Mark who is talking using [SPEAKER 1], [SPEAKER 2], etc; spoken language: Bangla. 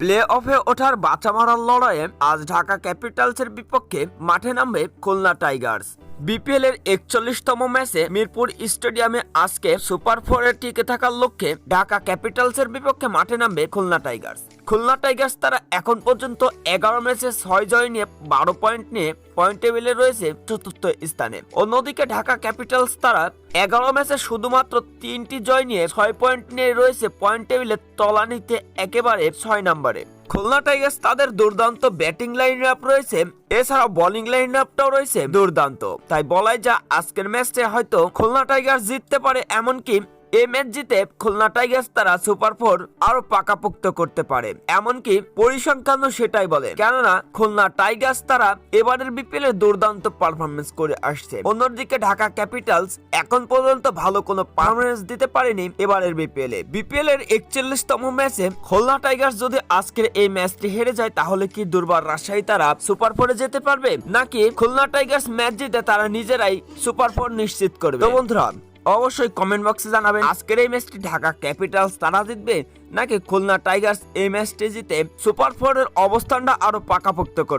[SPEAKER 1] প্লে অফে ওঠার বাঁচা মারার লড়াইয়ে আজ ঢাকা ক্যাপিটালসের বিপক্ষে মাঠে নামবে খুলনা টাইগার্স। বিপিএল এর একচল্লিশতম ম্যাচে মিরপুর স্টেডিয়ামে আজকে সুপার ফোরে টিকে থাকার লক্ষ্যে ঢাকা ক্যাপিটালসের বিপক্ষে মাঠে নামবে খুলনা টাইগার্স। খুলনা টাইগার্স তারা এখন পর্যন্ত এগারো ম্যাচে ছয় জয় নিয়ে বারো পয়েন্ট নিয়ে পয়েন্ট টেবিলে রয়েছে চতুর্থ স্থানে। অন্যদিকে ঢাকা ক্যাপিটালস তারা এগারো ম্যাচে শুধুমাত্র তিনটি জয় নিয়ে ছয় পয়েন্ট নিয়ে রয়েছে পয়েন্ট টেবিলে তলানিতে একেবারে ছয় নম্বরে। খুলনা টাইগার্স তাদের দুর্দান্ত ব্যাটিং লাইন আপ রয়েছে, এছাড়াও বোলিং লাইন আপটাও রয়েছে দুর্দান্ত। তাই বলাই যা আজকের ম্যাচে হয়তো খুলনা টাইগার্স জিততে পারে এমনকি এই ম্যাচ জিতে খুলনা টাইগার্স তারা সুপার ফোর আরও পাকাপোক্ত করতে পারে। এমনকি পরিসংখ্যানও সেটাই বলে। কেননা, খুলনা টাইগার্স তারা এবারের বিপিএল এ দুর্দান্ত পারফরমেন্স করে আসছে। অন্যদিকে ঢাকা ক্যাপিটালস এখন পর্যন্ত ভালো কোনো পারফরমেন্স দিতে পারেনি এবারের বিপিএল এ। বিপিএল এর একচল্লিশতম ম্যাচে খুলনা টাইগার্স যদি আজকের এই ম্যাচটি হেরে যায়, তাহলে কি দুর্বার রাজশাহী তারা সুপার ফোরে যেতে পারবে? নাকি খুলনা টাইগার্স ম্যাচ জিতে তারা নিজেরাই সুপার ফোর নিশ্চিত করবে? তো বন্ধুরা অবশ্যই কমেন্ট বক্সে জানাবেন, আজকের এই ম্যাচটি ঢাকা ক্যাপিটালস তারা জিতবে নাকি খুলনা টাইগার্স এই ম্যাচটি জিতে সুপার ফোরের অবস্থানটা আরও পাকাপোক্ত করবে?